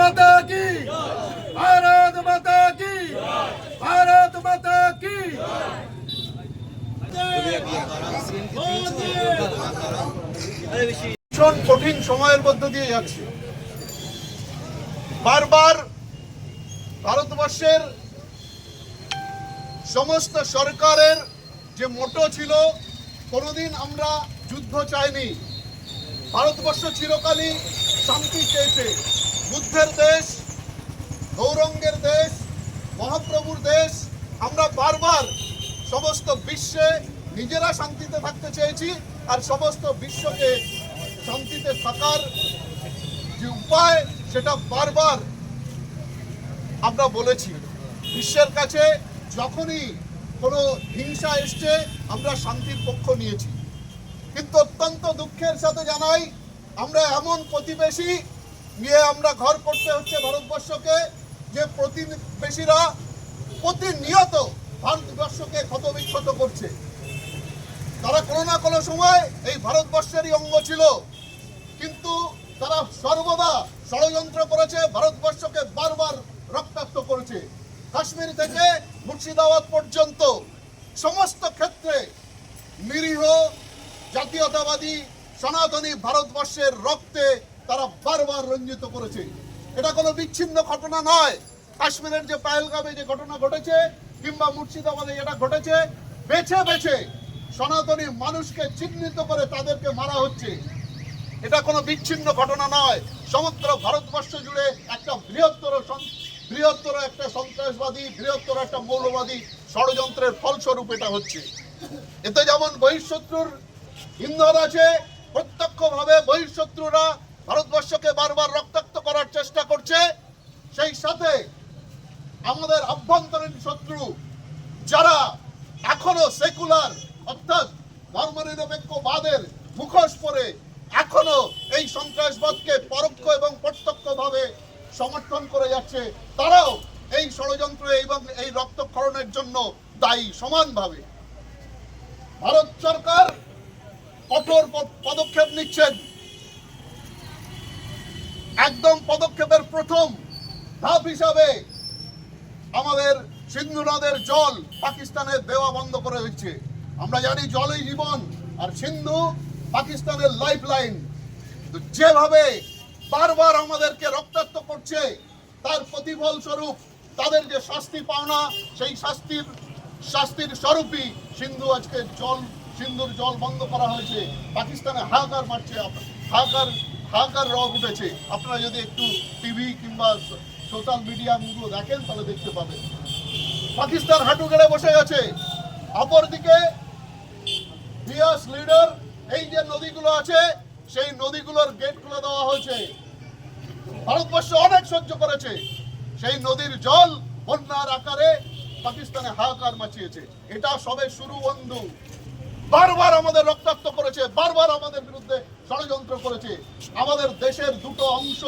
মাতা কি? ভারত মাতা কি? ভারত মাতা কি? ভীষণ কঠিন সময়ের মধ্য দিয়ে যাচ্ছে। বারবার ভারতবর্ষের সমস্ত সরকারের যে মোটো ছিল, কোনোদিন আমরা যুদ্ধ চাইনি। ভারতবর্ষ চিরকালই শান্তি চেয়েছে। বুদ্ধের দেশ, গৌরঙ্গের দেশ, মহাপ্রভুর দেশ, আমরা বারবার সমস্ত বিশ্বে নিজেরা শান্তিতে থাকতে চেয়েছি আর সমস্ত বিশ্বকে শান্তিতে থাকার যে উপায়, সেটা বারবার আমরা বলেছি। বিশ্বের কাছে যখনই কোনো হিংসা এসছে, আমরা শান্তির পক্ষ নিয়েছি। কিন্তু অত্যন্ত দুঃখের সাথে জানাই, আমরা এমন প্রতিবেশী নিয়ে আমরা ঘর করতে হচ্ছে ভারতবর্ষকে, যে প্রতিবেশীরা প্রতিনিয়ত ভারতবর্ষকে ক্ষতবিক্ষত করছে। তারা কোনো না কোনো সময় এই ভারতবর্ষেরই অঙ্গ ছিল। কিন্তু তারা সর্বদা ষড়যন্ত্র করেছে, ভারতবর্ষকে বারবার রক্তাক্ত করেছে। কাশ্মীর থেকে মুর্শিদাবাদ পর্যন্ত সমস্ত ক্ষেত্রে নিরীহ জাতীয়তাবাদী, সনাতনী ভারতবর্ষের রক্তে তারা বারবার রঞ্জিত করেছে। এটা কোনো বিচ্ছিন্ন ঘটনা নয়। কাশ্মীরের যে পায়েলগামে যে ঘটনা ঘটেছে, কিংবা মুর্শিদাবাদে যেটা ঘটেছে, বেছে বেছে সনাতনী মানুষকে চিহ্নিত করে তাদেরকে মারা হচ্ছে। এটা কোনো বিচ্ছিন্ন ঘটনা নয়। সমগ্র ভারতবর্ষ জুড়ে একটা বৃহত্তর বৃহত্তর একটা সন্ত্রাসবাদী, বৃহত্তর একটা মৌলবাদী ষড়যন্ত্রের ফলস্বরূপ এটা হচ্ছে। এতে যেমন বহিঃশত্রুর ইন্ধন আছে, প্রত্যক্ষভাবে বহিঃশত্রুরা ভারতবর্ষকে বারবার রক্তাক্ত করার চেষ্টা করছে, সেই সাথে আমাদের আভ্যন্তরীণ শত্রু যারা এখনও সেকুলার, অর্থাৎ ধর্মনিরপেক্ষবাদের মুখোশ পরে এখনও এই সন্ত্রাসবাদকে পরোক্ষ এবং প্রত্যক্ষভাবে সমর্থন করে যাচ্ছে, তারাও এই ষড়যন্ত্র এবং এই রক্তক্ষরণের জন্য দায়ী সমানভাবে। ভারত সরকার কঠোর পদক্ষেপ নিচ্ছেন। একদম পদক্ষেপের প্রথম ধাপ হিসাবে আমাদের সিন্ধু নদের জল পাকিস্তানের দেওয়া বন্ধ করে হচ্ছে আমরা জানি জলই জীবন, আর সিন্ধু পাকিস্তানের লাইফ লাইন যেভাবে বারবার আমাদেরকে রক্তাক্ত করছে, তার প্রতিফল স্বরূপ তাদের যে শাস্তি পাওনা, সেই শাস্তির শাস্তির স্বরূপই সিন্ধু আজকে জল, সিন্ধুর জল বন্ধ করা হয়েছে। পাকিস্তানে হাহাকার মারছে, হাহাকার হাহাকার রব উঠেছে। আপনারা যদি একটু টিভি কিংবা সোশ্যাল মিডিয়াগুলো দেখেন, তাহলে দেখতে পাবেন। পাকিস্তান হাঁটু গেড়ে বসে গেছে। অপরদিকে বিয়াস লিডার এই যে নদীগুলো আছে, সেই নদীগুলোর গেট খুলে দেওয়া হয়েছে। ভারতবর্ষ অনেক সহ্য করেছে। সেই নদীর জল বন্যার আকারে পাকিস্তানে হাহাকার মাচিয়েছে। এটা সবে শুরু বন্ধু। বারবার আমাদের রক্তাক্ত করেছে, বারবার আমাদের বিরুদ্ধে ষড়যন্ত্র করেছে। আমাদের দেশের দুটো অংশ,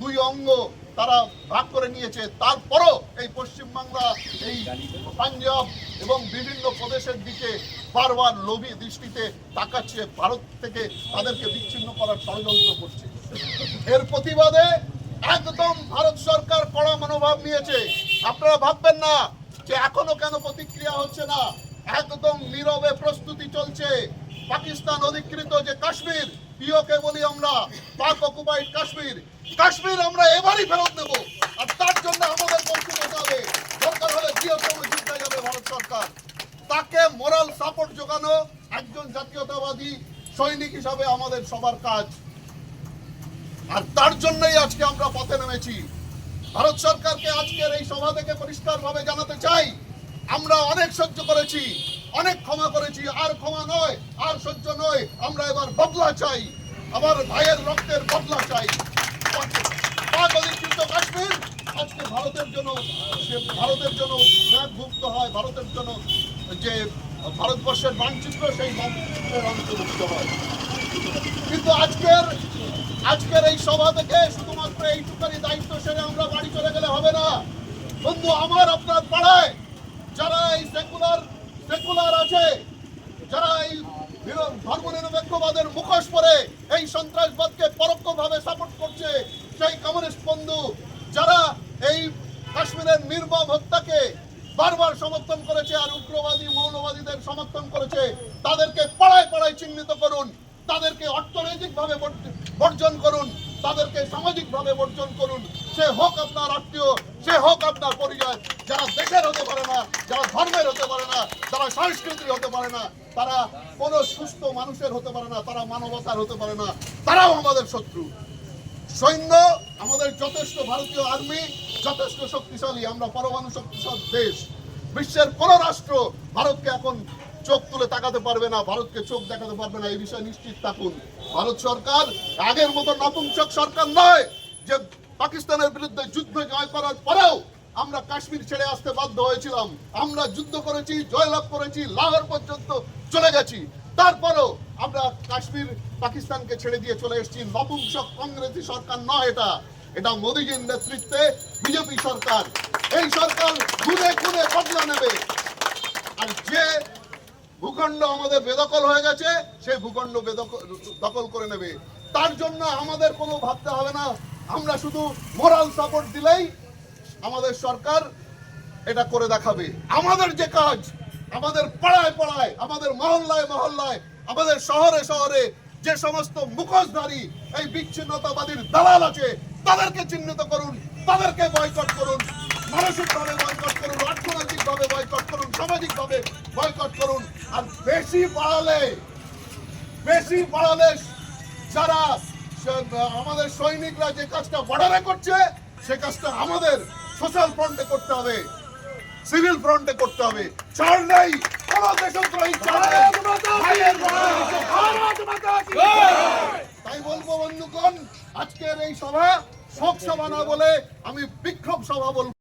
দুই অঙ্গ তারা ভাগ করে নিয়েছে। তারপরও এই পশ্চিমবাংলা, এই পাঞ্জাব এবং বিভিন্ন প্রদেশের দিকে বারবার লোভী দৃষ্টিতে তাকাচ্ছে, ভারত থেকে তাদেরকে বিচ্ছিন্ন করার ষড়যন্ত্র করছে। এর প্রতিবাদে একদম ভারত সরকার কড়া মনোভাব নিয়েছে। আপনারা ভাববেন না যে এখনও কেন প্রতিক্রিয়া হচ্ছে না। একদম নীরবে প্রস্তুতি চলছে। পাকিস্তান অধিকৃত যে কাশ্মীর পিওকে বলি আমরা, পাক অকুপাইড কাশ্মীর। কাশ্মীর আমরা এবারই ফেরত দেব। আর তার জন্য আমাদের পৌঁছে যেতে হবে। দরকার হলে বৃহত্তম যুদ্ধে যাবে ভারত সরকার। তাকে মোরাল সাপোর্ট যোগানো একজন জাতীয়তাবাদী সৈনিক হিসাবে আমাদের সবার কাজ। আর তার জন্যই আজকে আমরা পথে নেমেছি। ভারত সরকারকে আজকের এই সভা থেকে পরিষ্কারভাবে জানাতে চাই, আমরা অনেক সহ্য করেছি, অনেক ক্ষমা করেছি, আর ক্ষমা নয়, আর আমরা এবার বদলা চাই। আমার ভাইয়ের রক্তের বদলা চাই। অধিকৃত কাশ্মীর। আজকে ভারতের জন্য ভারতের জন্য হয়। ভারতের জন্য যে ভারতবর্ষের মানচিত্র, সেই মানচিত্রের অন্তর্ভুক্ত হয়। কিন্তু আজকের আজকের এই সভা থেকে শুধুমাত্র এইটুকানি দায়িত্ব সেরে আমরা বাড়ি চলে গেলে হবে না। বন্ধু, আমার আপনার পাড়ায় যারা এই সেকুলার সেকুলার আছে, যারা এই ধর্মনিরপেক্ষবাদের মুখোশ পরে এই সন্ত্রাসবাদকে পরোক্ষভাবে সাপোর্ট করছে সেই কমিউনিস্ট বন্ধু নির্মম হত্যাকে বারবার সমর্থন করেছে আর উগ্রবাদী, মৌলবাদীদের সমর্থন করেছে, তাদেরকে পাড়ায় পাড়ায় চিহ্নিত করুন, তাদেরকে অর্থনৈতিকভাবে বর্জ- বর্জন করুন, তাদেরকে সামাজিকভাবে বর্জন করুন। সে হোক আপনার আত্মীয়, সে হোক আপনার পরিচয় যারা দেশের হতে পারে না, যারা ধর্মের হতে পারে না, যারা সংস্কৃতির হতে পারে না মানুষের হতে পারে না, তারা মানবতার হতে পারে না, তারাও আমাদের শত্রু। সৈন্য, আমাদের যথেষ্ট ভারতীয় আর্মি যথেষ্ট শক্তিশালী, আমরা পরমাণু শক্তিশালী দেশ। বিশ্বের কোন রাষ্ট্র ভারতকে এখন চোখ তুলে তাকাতে পারবে না, ভারতকে চোখ দেখাতে পারবে না, এই বিষয়ে নিশ্চিত থাকুন। ভারত সরকার আগের মতো নপুংসক সরকার নয় যে পাকিস্তানের বিরুদ্ধে যুদ্ধ জয় করার পরেও আমরা কাশ্মীর ছেড়ে আসতে বাধ্য হয়েছিলাম। আমরা যুদ্ধ করেছি, জয়লাভ করেছি, লাহোর পর্যন্ত চলে গেছি। তারপরও আমরা কাশ্মীর পাকিস্তানকে ছেড়ে দিয়ে চলে এসেছি। নপুংসক কংগ্রেসি সরকার নয় এটা। এটা মোদীজির নেতৃত্বে বিজেপি সরকার। এই সরকার খুনে খুনে বদলা নেবে। আর যে ভূখণ্ড আমাদের বেদখল হয়ে গেছে, সেই ভূখণ্ড দখল করে নেবে। তার জন্য আমাদের কোনো ভাবতে হবে না। আমরা শুধু মোরাল সাপোর্ট দিলেই আমাদের সরকার এটা করে দেখাবে। আমাদের যে কাজ আমাদের পাড়ায় পাড়ায়, আমাদের মহল্লায় মহল্লায়, আমাদের শহরে শহরে যে সমস্ত মুখোশধারী এই বিচ্ছিন্নতাবাদীর দালাল আছে, তাদেরকে চিহ্নিত করুন, তাদেরকে বয়কট করুন, মানসিকভাবে বয়কট করুন, অর্থনৈতিকভাবে বয়কট করুন, সামাজিকভাবে বয়কট করুন। আর বেশি বাড়ালে বেশি বাড়ালে যারা আমাদের সৈনিকরা যে কাজটা বর্ডারে করছে, সে কাজটা আমাদের সোশ্যাল ফ্রন্টে করতে হবে। সিভিল ফ্রন্টে করতে হবে। ছাড় নাই। কোন দেশদ্রোহী ছাড় নেই। তাই বলব বন্ধুগণ আজকের এই সভা শোক সভা না বলে আমি বিক্ষোভ সভা বলব।